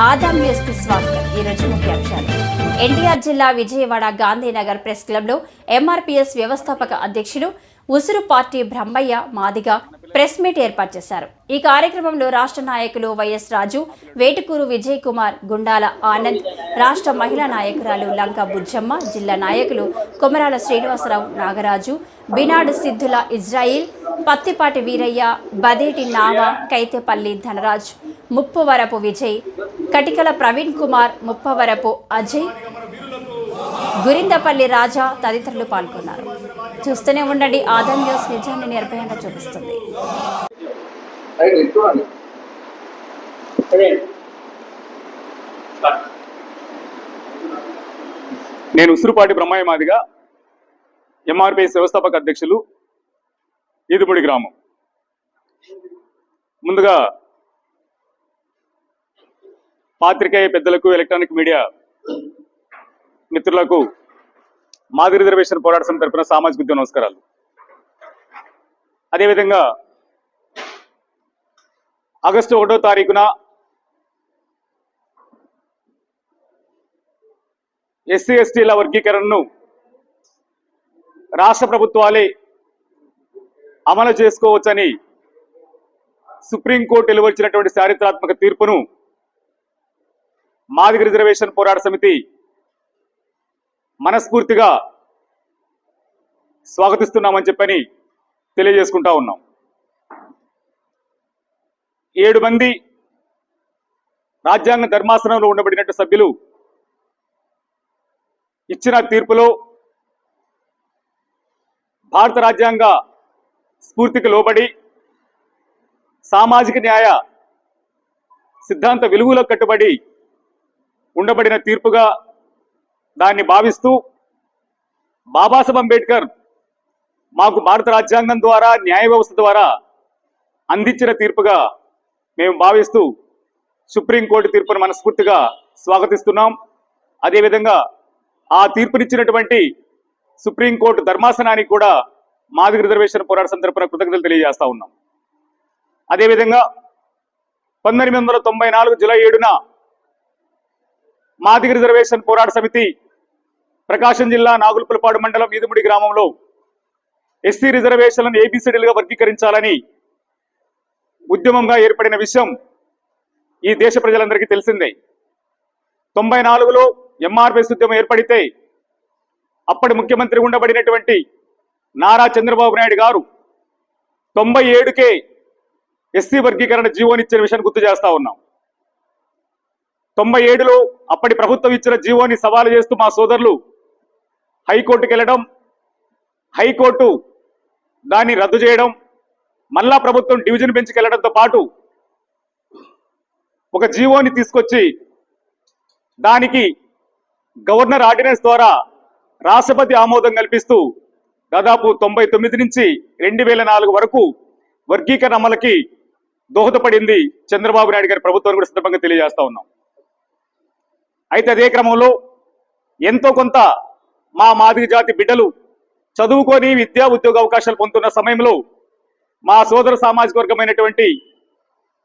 ఆదాం న్యూస్కి స్వాగతం ఈరోజు ముఖ్యాంశాలు ఎన్టీఆర్ జిల్లా విజయవాడ గాంధీనగర్ ప్రెస్ క్లబ్లో ఎంఆర్పిఎస్ ఎంఆర్పీఎస్ వ్యవస్థాపక అధ్యక్షుడు Usuru party Brahmaiah Madiga press meet ఏర్పాటు చేశారు. ఈ కార్యక్రమంలో రాష్ట్ర నాయకులు వైఎస్ రాజు వేటుకూరు విజయ్ కుమార్ గుండాల ఆనంద్ రాష్ట్ర మహిళా నాయకురాలు లంక బుజ్జమ్మ జిల్లా నాయకులు కొమరాల శ్రీనివాసరావు నాగరాజు బినాడు సిద్ధుల ఇజ్రాయిల్ పత్తిపాటి వీరయ్య బదేటి నావ కైతేపల్లి ధనరాజ్ ముప్పువరపు విజయ్ కటికల ప్రవీణ్ కుమార్ ముప్పవరపు అజయ్ గురిందపల్లి రాజా తదితరులు పాల్గొన్నారు. చూస్తూనే ఉండండి. ఆదాం న్యూస్ నిజాన్ని నిర్భయంగా చూపిస్తుంది. నేను ఉసురుపాటి బ్రహ్మయ్య మాదిగా ఎంఆర్పిఎస్ వ్యవస్థాపక అధ్యక్షులు ఈదుపూడి గ్రామం. ముందుగా పాత్రికేయ పెద్దలకు ఎలక్ట్రానిక్ మీడియా మిత్రులకు మాది రిజర్వేషన్ పోరాట సమితి తరపున సామాజిక ఉద్యమ నమస్కారాలు. అదేవిధంగా ఆగస్టు ఒకటో తారీఖున ఎస్సీ ఎస్టీల వర్గీకరణను రాష్ట్ర ప్రభుత్వాలే అమలు చేసుకోవచ్చని సుప్రీంకోర్టు వెలువరించినటువంటి చారిత్రాత్మక తీర్పును మాదిగ రిజర్వేషన్ పోరాట సమితి మనస్ఫూర్తిగా స్వాగతిస్తున్నామని చెప్పని తెలియజేసుకుంటా ఉన్నాం. ఏడు మంది రాజ్యాంగ ధర్మాసనంలో ఉండబడినట్టు సభ్యులు ఇచ్చిన తీర్పులో భారత రాజ్యాంగ స్ఫూర్తికి లోబడి సామాజిక న్యాయ సిద్ధాంత విలువలకు కట్టుబడి ఉండబడిన తీర్పుగా దాన్ని భావిస్తూ బాబాసాహెబ్ అంబేద్కర్ మాకు భారత రాజ్యాంగం ద్వారా న్యాయ వ్యవస్థ ద్వారా అందించిన తీర్పుగా మేము భావిస్తూ సుప్రీంకోర్టు తీర్పును మనస్ఫూర్తిగా స్వాగతిస్తున్నాం. అదేవిధంగా ఆ తీర్పునిచ్చినటువంటి సుప్రీంకోర్టు ధర్మాసనానికి కూడా మాదిగ రిజర్వేషన్ పోరాట సందర్భంగా కృతజ్ఞతలు తెలియజేస్తా ఉన్నాం. అదేవిధంగా పంతొమ్మిది వందల తొంభై నాలుగు జూలై ఏడున మాదిగ రిజర్వేషన్ పోరాట సమితి ప్రకాశం జిల్లా నాగులపులపాడు మండలం ఈదుముడి గ్రామంలో ఎస్సీ రిజర్వేషన్లను ఏబిసిడీలుగా వర్గీకరించాలని ఉద్యమంగా ఏర్పడిన విషయం ఈ దేశ ప్రజలందరికీ తెలిసిందే. తొంభై నాలుగులో ఎంఆర్పిఎస్ ఉద్యమం ఏర్పడితే అప్పటి ముఖ్యమంత్రి ఉండబడినటువంటి నారా చంద్రబాబు నాయుడు గారు తొంభై ఏడుకే ఎస్సీ వర్గీకరణ జీవోనిచ్చిన విషయాన్ని గుర్తు చేస్తా ఉన్నాం. తొంభై ఏడులో అప్పటి ప్రభుత్వం ఇచ్చిన జీవోని సవాలు చేస్తూ మా సోదరులు హైకోర్టుకి వెళ్ళడం హైకోర్టు దాన్ని రద్దు చేయడం మళ్ళా ప్రభుత్వం డివిజన్ బెంచ్కి వెళ్ళడంతో పాటు ఒక జీవోని తీసుకొచ్చి దానికి గవర్నర్ ఆర్డినెన్స్ ద్వారా రాష్ట్రపతి ఆమోదం కల్పిస్తూ దాదాపు తొంభై తొమ్మిది నుంచి రెండు వేల నాలుగు వరకు వర్గీకరణ అమలకి దోహదపడింది చంద్రబాబు నాయుడు గారి ప్రభుత్వం కూడా సందర్భంగా తెలియజేస్తా ఉన్నాం. అయితే అదే క్రమంలో ఎంతో కొంత మా మాదిరి జాతి బిడ్డలు చదువుకొని విద్యా ఉద్యోగ అవకాశాలు పొందుతున్న సమయంలో మా సోదర సామాజిక వర్గమైనటువంటి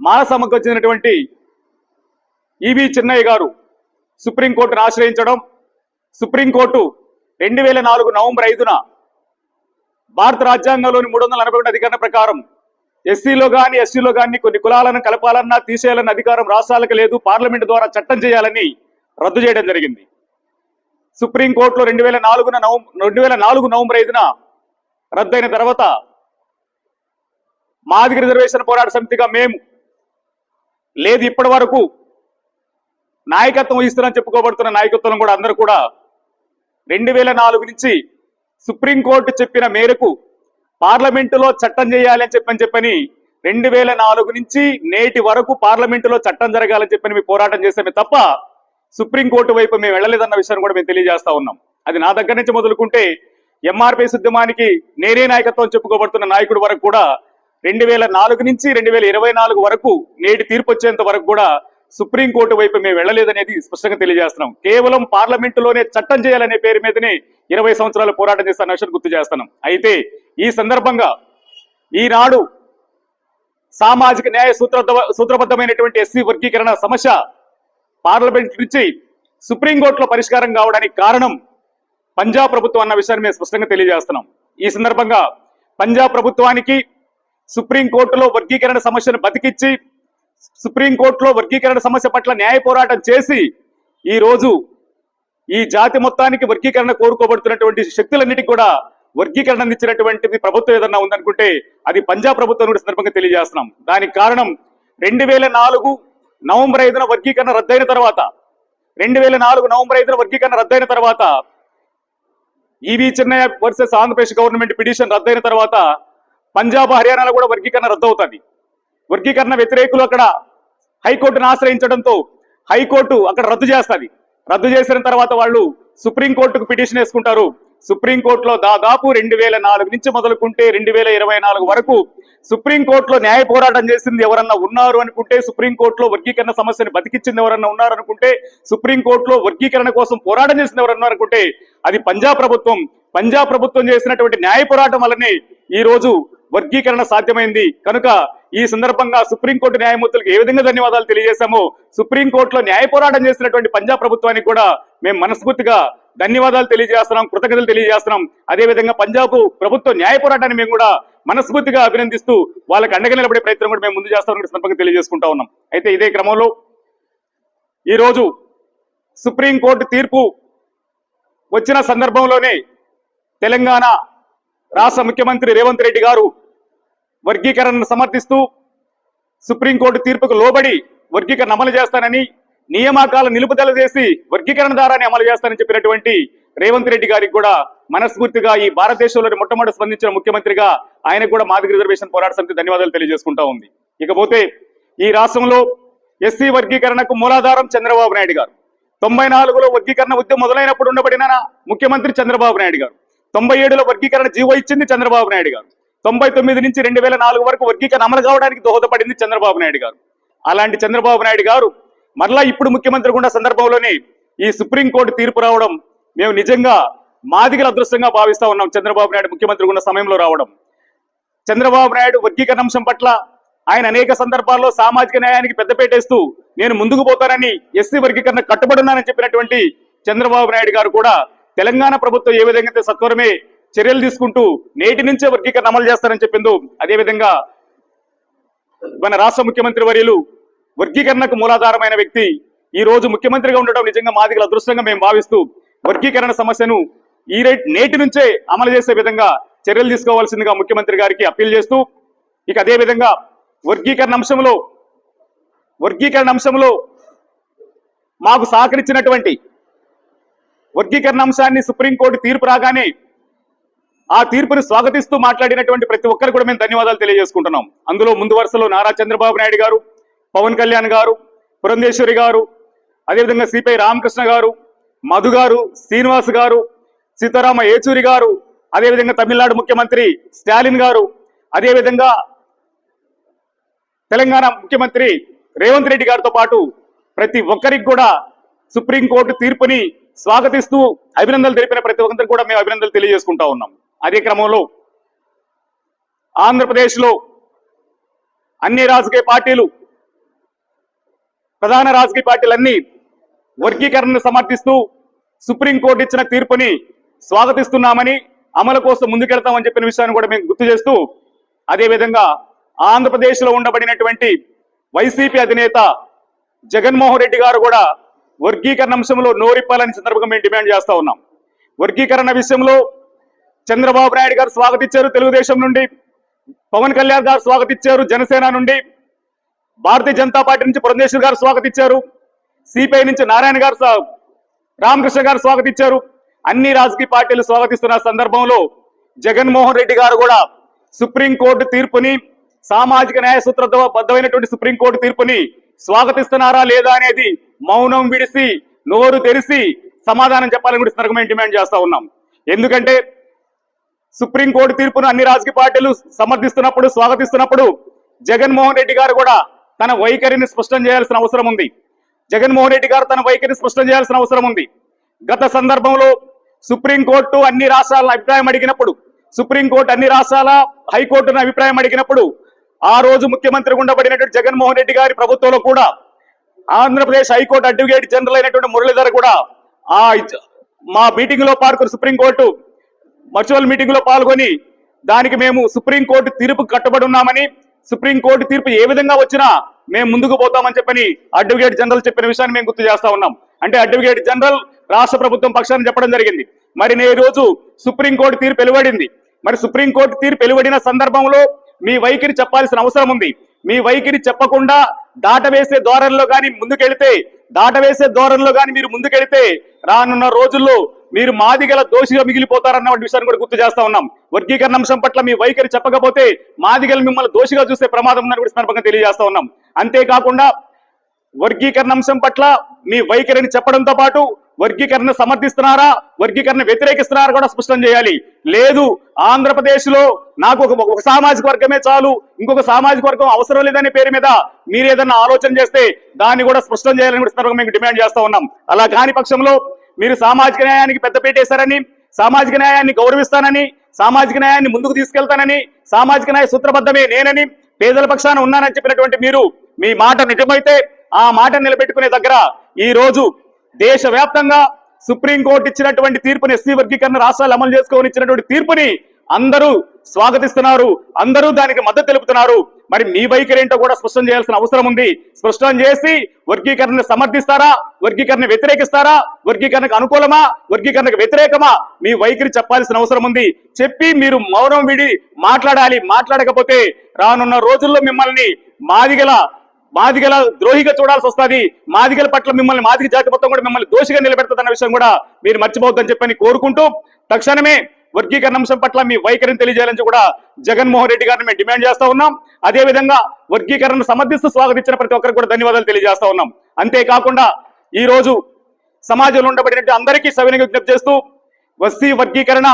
మానసమ్మకు చెందినటువంటి ఈవి చిన్నయ్య గారు సుప్రీంకోర్టును ఆశ్రయించడం సుప్రీంకోర్టు రెండు వేల నాలుగు నవంబర్ ఐదున భారత రాజ్యాంగంలోని మూడు వందల నలభై ఒకటి అధికరణ ప్రకారం ఎస్సీలో కానీ ఎస్టీలో కానీ కొన్ని కులాలను కలపాలన్నా తీసేయాలన్న అధికారం రాష్ట్రాలకు లేదు పార్లమెంట్ ద్వారా చట్టం చేయాలని రద్దు చేయడం జరిగింది. సుప్రీంకోర్టులో రెండు వేల నాలుగున నవంబర్ రెండు వేల నాలుగు నవంబర్ ఐదున రద్దయిన తర్వాత మాదిగ రిజర్వేషన్ పోరాట సమితిగా మేము లేదు ఇప్పటి వరకు నాయకత్వం వహిస్తున్నారని చెప్పుకోబడుతున్న నాయకత్వం కూడా అందరూ కూడా రెండు వేల నాలుగు నుంచి సుప్రీంకోర్టు చెప్పిన మేరకు పార్లమెంటులో చట్టం చేయాలి అని చెప్పని చెప్పని రెండు వేల నాలుగు నుంచి నేటి వరకు పార్లమెంటులో చట్టం జరగాలని చెప్పని మేము పోరాటం చేసామే తప్ప సుప్రీంకోర్టు వైపు మేము వెళ్ళలేదన్న విషయాన్ని కూడా మేము తెలియజేస్తా ఉన్నాం. అది నా దగ్గర నుంచి మొదలుకుంటే ఎంఆర్పిఎస్ ఉద్యమానికి నేనే నాయకత్వం చెప్పుకోబడుతున్న నాయకుడు వరకు కూడా రెండు వేల నాలుగు నుంచి రెండు వేల ఇరవై నాలుగు వరకు నేటి తీర్పు వచ్చేంత వరకు కూడా సుప్రీంకోర్టు వైపు మేము వెళ్ళలేదనేది స్పష్టంగా తెలియజేస్తున్నాం. కేవలం పార్లమెంటులోనే చట్టం చేయాలనే పేరు మీదనే ఇరవై సంవత్సరాలు పోరాటం చేస్తున్న విషయం గుర్తు చేస్తున్నాం. అయితే ఈ సందర్భంగా ఈనాడు సామాజిక న్యాయ సూత్ర సూత్రబద్ధమైనటువంటి ఎస్సీ వర్గీకరణ సమస్య పార్లమెంట్ నుంచి సుప్రీంకోర్టులో పరిష్కారం కావడానికి కారణం పంజాబ్ ప్రభుత్వం అన్న విషయాన్ని మేము స్పష్టంగా తెలియజేస్తున్నాం. ఈ సందర్భంగా పంజాబ్ ప్రభుత్వానికి సుప్రీంకోర్టులో వర్గీకరణ సమస్యను బతికిచ్చి సుప్రీంకోర్టులో వర్గీకరణ సమస్య పట్ల న్యాయ పోరాటం చేసి ఈ రోజు ఈ జాతి మొత్తానికి వర్గీకరణ కోరుకోబడుతున్నటువంటి శక్తులన్నిటికీ కూడా వర్గీకరణ అందించినటువంటిది ప్రభుత్వం ఏదన్నా ఉందనుకుంటే అది పంజాబ్ ప్రభుత్వం కూడా సందర్భంగా తెలియజేస్తున్నాం. దానికి కారణం రెండు వేల నాలుగు నవంబర్ ఐదున వర్గీకరణ రద్దయిన తర్వాత రెండు వేల నాలుగు నవంబర్ ఐదున వర్గీకరణ రద్దయిన తర్వాత EV Chennai versus Andhra Pradesh government petition రద్దయిన తర్వాత పంజాబ్ హర్యానాలో కూడా వర్గీకరణ రద్దవుతుంది. వర్గీకరణ వ్యతిరేకులు అక్కడ హైకోర్టును ఆశ్రయించడంతో హైకోర్టు అక్కడ రద్దు చేస్తుంది. రద్దు చేసిన తర్వాత వాళ్ళు సుప్రీంకోర్టుకు పిటిషన్ వేసుకుంటారు. సుప్రీంకోర్టులో దాదాపు రెండు వేల నాలుగు నుంచి మొదలుకుంటే రెండు వేల ఇరవై నాలుగు వరకు సుప్రీంకోర్టులో న్యాయ పోరాటం చేసింది ఎవరన్నా ఉన్నారు అనుకుంటే సుప్రీంకోర్టులో వర్గీకరణ సమస్యను బతికిచ్చింది ఎవరన్నా ఉన్నారనుకుంటే సుప్రీంకోర్టులో వర్గీకరణ కోసం పోరాటం చేసింది ఎవరన్నా అనుకుంటే అది పంజాబ్ ప్రభుత్వం. పంజాబ్ ప్రభుత్వం చేసినటువంటి న్యాయ పోరాటం వల్లనే ఈ రోజు వర్గీకరణ సాధ్యమైంది. కనుక ఈ సందర్భంగా సుప్రీంకోర్టు న్యాయమూర్తులకు ఏ విధంగా ధన్యవాదాలు తెలియజేశామో సుప్రీంకోర్టులో న్యాయ పోరాటం చేసినటువంటి పంజాబ్ ప్రభుత్వానికి కూడా మేము మనస్ఫూర్తిగా ధన్యవాదాలు తెలియజేస్తున్నాం కృతజ్ఞతలు తెలియజేస్తున్నాం. అదేవిధంగా పంజాబ్ ప్రభుత్వ న్యాయ పోరాటాన్ని మేము కూడా మనస్ఫూర్తిగా అభినందిస్తూ వాళ్ళకి అండగా నిలబడే ప్రయత్నం కూడా మేము ముందు చేస్తామని సందర్భంగా తెలియజేసుకుంటా ఉన్నాం. అయితే ఇదే క్రమంలో ఈరోజు సుప్రీంకోర్టు తీర్పు వచ్చిన సందర్భంలోనే తెలంగాణ రాష్ట్ర ముఖ్యమంత్రి రేవంత్ రెడ్డి గారు వర్గీకరణను సమర్థిస్తూ సుప్రీంకోర్టు తీర్పుకు లోబడి వర్గీకరణ అమలు చేస్తానని నియామకాల నిలుపుదల చేసి వర్గీకరణ ద్వారానే అమలు చేస్తారని చెప్పినటువంటి రేవంత్ రెడ్డి గారికి కూడా మనస్ఫూర్తిగా ఈ భారతదేశంలోని మొట్టమొదటి స్పందించిన ముఖ్యమంత్రిగా ఆయనకు కూడా మాదిగ రిజర్వేషన్ పోరాట సమితి ధన్యవాదాలు తెలియజేసుకుంటా ఉంది. ఇకపోతే ఈ రాష్ట్రంలో ఎస్సీ వర్గీకరణకు మూలాధారం చంద్రబాబు నాయుడు గారు. తొంభై నాలుగులో వర్గీకరణ ఉద్యమం మొదలైనప్పుడు ఉండబడిన ముఖ్యమంత్రి చంద్రబాబు నాయుడు గారు. తొంభై ఏడులో వర్గీకరణ జీవో ఇచ్చింది చంద్రబాబు నాయుడు గారు. తొంభై తొమ్మిది నుంచి రెండు వేల నాలుగు వరకు వర్గీకరణ అమలు కావడానికి దోహదపడింది చంద్రబాబు నాయుడు గారు. అలాంటి చంద్రబాబు నాయుడు గారు మరలా ఇప్పుడు ముఖ్యమంత్రి కూడా సందర్భంలోనే ఈ సుప్రీంకోర్టు తీర్పు రావడం మేము నిజంగా మాదిగల అదృష్టంగా భావిస్తా ఉన్నాం. చంద్రబాబు నాయుడు ముఖ్యమంత్రి ఉన్న సమయంలో రావడం. చంద్రబాబు నాయుడు వర్గీకరణ అంశం పట్ల ఆయన అనేక సందర్భాల్లో సామాజిక న్యాయానికి పెద్దపేటేస్తూ నేను ముందుకు పోతానని ఎస్సీ వర్గీకరణ కట్టుబడున్నానని చెప్పినటువంటి చంద్రబాబు నాయుడు గారు కూడా తెలంగాణ ప్రభుత్వం ఏ విధంగా అయితే సత్వరమే చర్యలు తీసుకుంటూ నేటి నుంచే వర్గీకరణ అమలు చేస్తారని చెప్పిందో అదేవిధంగా మన రాష్ట్ర ముఖ్యమంత్రి వర్యులు వర్గీకరణకు మూలాధారమైన వ్యక్తి. ఈ రోజు ముఖ్యమంత్రిగా ఉండటం నిజంగా మాదిగల అదృష్టంగా మేము భావిస్తూ వర్గీకరణ సమస్యను ఈ నేటి నుంచే అమలు చేసే విధంగా చర్యలు తీసుకోవాల్సిందిగా ముఖ్యమంత్రి గారికి అప్పీల్ చేస్తూ ఇక అదే విధంగా వర్గీకరణ అంశంలో వర్గీకరణ అంశంలో మాకు సహకరించినటువంటి వర్గీకరణ అంశాన్ని సుప్రీంకోర్టు తీర్పు రాగానే ఆ తీర్పుని స్వాగతిస్తూ మాట్లాడినటువంటి ప్రతి ఒక్కరు కూడా మేము ధన్యవాదాలు తెలియజేసుకుంటున్నాం. అందులో ముందు వరుసలో నారా చంద్రబాబు నాయుడు గారు పవన్ కళ్యాణ్ గారు పురంధేశ్వరి గారు అదేవిధంగా సిపిఐ రామకృష్ణ గారు మధు గారు శ్రీనివాస్ గారు సీతారామ ఏచూరి గారు అదేవిధంగా తమిళనాడు ముఖ్యమంత్రి స్టాలిన్ గారు అదేవిధంగా తెలంగాణ ముఖ్యమంత్రి రేవంత్ రెడ్డి గారితో పాటు ప్రతి ఒక్కరికి కూడా సుప్రీంకోర్టు తీర్పుని స్వాగతిస్తూ అభినందనలు తెలిపిన ప్రతి ఒక్కరికి కూడా మేము అభినందనలు తెలియజేసుకుంటా ఉన్నాం. అదే క్రమంలో ఆంధ్రప్రదేశ్లో అన్ని రాజకీయ పార్టీలు ప్రధాన రాజకీయ పార్టీలన్నీ వర్గీకరణను సమర్థిస్తూ సుప్రీంకోర్టు ఇచ్చిన తీర్పుని స్వాగతిస్తున్నామని అమలు కోసం ముందుకెళ్తామని చెప్పిన విషయాన్ని కూడా మేము గుర్తు చేస్తూ అదేవిధంగా ఆంధ్రప్రదేశ్లో ఉండబడినటువంటి వైసీపీ అధినేత జగన్మోహన్ రెడ్డి గారు కూడా వర్గీకరణ అంశంలో నోరిప్పాలని సందర్భంగా మేము డిమాండ్ చేస్తూ ఉన్నాం. వర్గీకరణ విషయంలో చంద్రబాబు నాయుడు గారు స్వాగతించారు తెలుగుదేశం నుండి పవన్ కళ్యాణ్ గారు స్వాగతించారు జనసేన నుండి భారతీయ జనతా పార్టీ నుంచి పురంధేశ్వర్ గారు స్వాగతించారు సిపిఐ నుంచి నారాయణ గారు రామకృష్ణ గారు స్వాగతించారు అన్ని రాజకీయ పార్టీలు స్వాగతిస్తున్న సందర్భంలో జగన్మోహన్ రెడ్డి గారు కూడా సుప్రీంకోర్టు తీర్పుని సామాజిక న్యాయ సూత్రబద్ధమైనటువంటి సుప్రీంకోర్టు తీర్పుని స్వాగతిస్తున్నారా లేదా అనేది మౌనం విడిసి నోరు తెరిసి సమాధానం చెప్పాలని కూడా సందర్భమే డిమాండ్ చేస్తా ఉన్నాం. ఎందుకంటే సుప్రీంకోర్టు తీర్పును అన్ని రాజకీయ పార్టీలు సమర్థిస్తున్నప్పుడు స్వాగతిస్తున్నప్పుడు జగన్మోహన్ రెడ్డి గారు కూడా తన వైఖరిని స్పష్టం చేయాల్సిన అవసరం ఉంది. జగన్మోహన్ రెడ్డి గారు తన వైఖరిని స్పష్టం చేయాల్సిన అవసరం ఉంది. గత సందర్భంలో సుప్రీంకోర్టు అన్ని రాష్ట్రాల అభిప్రాయం అడిగినప్పుడు సుప్రీంకోర్టు అన్ని రాష్ట్రాల హైకోర్టును అభిప్రాయం అడిగినప్పుడు ఆ రోజు ముఖ్యమంత్రి ఉండబడినటువంటి జగన్మోహన్ రెడ్డి గారి ప్రభుత్వంలో కూడా ఆంధ్రప్రదేశ్ హైకోర్టు అడ్వకేట్ జనరల్ అయినటువంటి మురళీధర్ కూడా ఆ మా మీటింగ్లో పాల్గొని సుప్రీంకోర్టు వర్చువల్ మీటింగ్లో పాల్గొని దానికి మేము సుప్రీంకోర్టు తీర్పు కట్టుబడి ఉన్నామని సుప్రీంకోర్టు తీర్పు ఏ విధంగా వచ్చినా మేము ముందుకు పోతామని చెప్పని అడ్వకేట్ జనరల్ చెప్పిన విషయాన్ని మేము గుర్తు చేస్తా ఉన్నాం. అంటే అడ్వకేట్ జనరల్ రాష్ట్ర ప్రభుత్వం పక్షాన్ని చెప్పడం జరిగింది. మరి నే రోజు సుప్రీంకోర్టు తీర్పు వెలువడింది. మరి సుప్రీంకోర్టు తీర్పు వెలువడిన సందర్భంలో మీ వైఖరి చెప్పాల్సిన అవసరం ఉంది. మీ వైఖరి చెప్పకుండా దాటవేసే ధోరణిలో కానీ ముందుకెళితే దాటవేసే ధోరణిలో కానీ మీరు ముందుకెళితే రానున్న రోజుల్లో మీరు మాదిగల దోషిగా మిగిలిపోతారన్న విషయాన్ని కూడా గుర్తు చేస్తా ఉన్నాం. వర్గీకరణ అంశం పట్ల మీ వైఖరి చెప్పకపోతే మాదిగలు మిమ్మల్ని దోషిగా చూసే ప్రమాదం ఉందని కూడా సందర్భంగా తెలియజేస్తా ఉన్నాం. అంతేకాకుండా వర్గీకరణ అంశం పట్ల మీ వైఖరిని చెప్పడంతో పాటు వర్గీకరణ సమర్థిస్తున్నారా? వర్గీకరణ వ్యతిరేకిస్తున్నారా కూడా స్పష్టం చేయాలి. లేదు ఆంధ్రప్రదేశ్లో నాకు ఒక ఒక సామాజిక వర్గమే చాలు ఇంకొక సామాజిక వర్గం అవసరం లేదనే పేరు మీద మీరు ఏదన్నా ఆలోచన చేస్తే దాన్ని కూడా స్పష్టం చేయాలని కూడా మేము డిమాండ్ చేస్తా ఉన్నాం. అలా కాని పక్షంలో మీరు సామాజిక న్యాయానికి పెద్దపీట వేశారని సామాజిక న్యాయాన్ని గౌరవిస్తానని సామాజిక న్యాయాన్ని ముందుకు తీసుకెళ్తానని సామాజిక న్యాయ సూత్రబద్ధమే నేనని పేదల పక్షాన ఉన్నానని చెప్పినటువంటి మీరు మీ మాట నిజమైతే ఆ మాట నిలబెట్టుకునే దగ్గర ఈ రోజు దేశవ్యాప్తంగా సుప్రీంకోర్టు ఇచ్చినటువంటి తీర్పుని ఎస్సీ వర్గీకరణ రాష్ట్రాలు అమలు చేసుకోని ఇచ్చినటువంటి తీర్పుని అందరూ స్వాగతిస్తున్నారు అందరూ దానికి మద్దతు తెలుపుతున్నారు. మరి మీ వైఖరి ఏంటో కూడా స్పష్టం చేయాల్సిన అవసరం ఉంది. స్పష్టం చేసి వర్గీకరణను సమర్థిస్తారా? వర్గీకరణ వ్యతిరేకిస్తారా? వర్గీకరణకు అనుకూలమా? వర్గీకరణకు వ్యతిరేకమా? మీ వైఖరి చెప్పాల్సిన అవసరం ఉంది. చెప్పి మీరు మౌనం విడి మాట్లాడాలి. మాట్లాడకపోతే రానున్న రోజుల్లో మిమ్మల్ని మాదిగల మాదిగల ద్రోహిగా చూడాల్సి వస్తుంది. మాదిగల పట్ల మిమ్మల్ని మాదిగ జాతి మొత్తం కూడా మిమ్మల్ని దోషిగా నిలబెడుతుందన్న విషయం కూడా మీరు మర్చిపోవద్దని చెప్పని కోరుకుంటూ తక్షణమే వర్గీకరణ అంశం పట్ల మీ వైఖరిని తెలియజేయాలని కూడా జగన్మోహన్ రెడ్డి గారిని మేము డిమాండ్ చేస్తా ఉన్నాం. అదే విధంగా వర్గీకరణ సమర్థిస్తూ స్వాగతించిన ప్రతి ఒక్కరికి కూడా ధన్యవాదాలు తెలియజేస్తా ఉన్నాం. అంతేకాకుండా ఈ రోజు సమాజంలో ఉండబడినట్టు అందరికీ సవినీయ విజ్ఞప్తి చేస్తూ వస్తీ వర్గీకరణ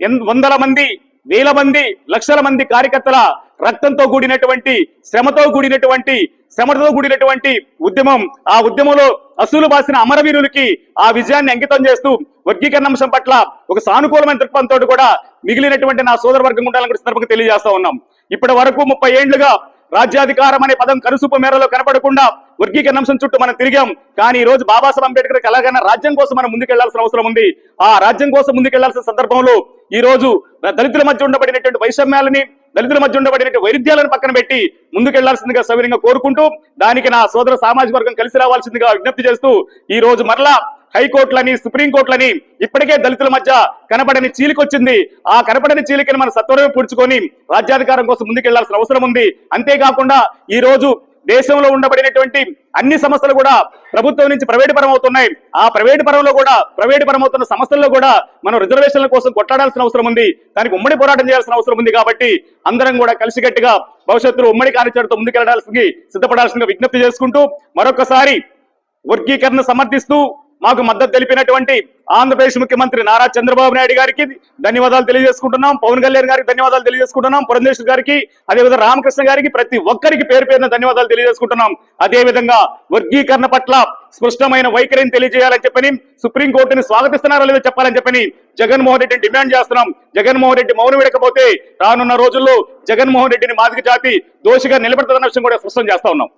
ఎన్- వందల మంది వేల మంది లక్షల మంది కార్యకర్తల రక్తంతో కూడినటువంటి శ్రమతో కూడినటువంటి శ్రమతో కూడినటువంటి ఉద్యమం. ఆ ఉద్యమంలో అసూలు బాసిన అమరవీరులకి ఆ విజయాన్ని అంకితం చేస్తూ వర్గీకరణ అంశం పట్ల ఒక సానుకూలమైన దృక్పథంతో కూడా మిగిలినటువంటి నా సోదర వర్గం ఉండాలని కూడా సందర్భంగా తెలియజేస్తా ఉన్నాం. ఇప్పటి వరకు ముప్పై ఏండ్లుగా రాజ్యాధికారం అనే పదం కనుసూపు మేరలో కనపడకుండా వర్గీకరణ అంశం చుట్టూ మనం తిరిగాం. కానీ ఈ రోజు బాబాసాహెబ్ అంబేద్కర్ ఎలాగైనా రాజ్యం కోసం మనం ముందుకెళ్ళాల్సిన అవసరం ఉంది. ఆ రాజ్యం కోసం ముందుకెళ్ళాల్సిన సందర్భంలో ఈ రోజు దళితుల మధ్య ఉండబడినటువంటి వైషమ్యాలని దళితుల మధ్య ఉండబడినటువంటి వైరుధ్యాలను పక్కన పెట్టి ముందుకెళ్ళాల్సిందిగా సవినంగా కోరుకుంటూ దానికి నా సోదర సామాజిక వర్గం కలిసి రావాల్సిందిగా విజ్ఞప్తి చేస్తూ ఈ రోజు మరలా హైకోర్టులని సుప్రీంకోర్టులని ఇప్పటికే దళితుల మధ్య కనపడని చీలికొచ్చింది. ఆ కనపడని చీలికని మన సత్వరమే పూడ్చుకొని రాజ్యాధికారం కోసం ముందుకెళ్ళాల్సిన అవసరం ఉంది. అంతేకాకుండా ఈ రోజు దేశంలో ఉండబడినటువంటి అన్ని సంస్థలు కూడా ప్రభుత్వం నుంచి ప్రైవేటు పరం అవుతున్నాయి ఆ ప్రైవేటు పరంలో కూడా ప్రైవేటు పరం అవుతున్న సంస్థల్లో కూడా మనం రిజర్వేషన్ల కోసం కొట్లాడాల్సిన అవసరం ఉంది. దానికి ఉమ్మడి పోరాటం చేయాల్సిన అవసరం ఉంది కాబట్టి అందరం కూడా కలిసికట్టుగా భవిష్యత్తులో ఉమ్మడి కార్యాచరణతో ముందుకెళ్ళాల్సింది సిద్ధపడాల్సిందిగా విజ్ఞప్తి చేసుకుంటూ మరొకసారి వర్గీకరణ సమర్థిస్తూ మాకు మద్దతు తెలిపినటువంటి ఆంధ్రప్రదేశ్ ముఖ్యమంత్రి నారా చంద్రబాబు నాయుడు గారికి ధన్యవాదాలు తెలియజేసుకుంటున్నాం. పవన్ కళ్యాణ్ గారికి ధన్యవాదాలు తెలియజేసుకుంటున్నాం. పురంధేశ్వర్ గారికి అదేవిధంగా రామకృష్ణ గారికి ప్రతి ఒక్కరికి పేరు పేరున ధన్యవాదాలు తెలియజేసుకుంటున్నాం. అదే విధంగా వర్గీకరణ పట్ల స్పష్టమైన వైఖరిని తెలియజేయాలని చెప్పని సుప్రీంకోర్టుని స్వాగతిస్తున్నారో లేదో చెప్పాలని చెప్పని జగన్మోహన్ రెడ్డిని డిమాండ్ చేస్తున్నాం. జగన్మోహన్ రెడ్డి మౌనం విడకపోతే రానున్న రోజుల్లో జగన్మోహన్ రెడ్డిని మాదిక జాతి దోషిగా నిలబెడతాదన్న విషయం కూడా స్పష్టం చేస్తా ఉన్నాం.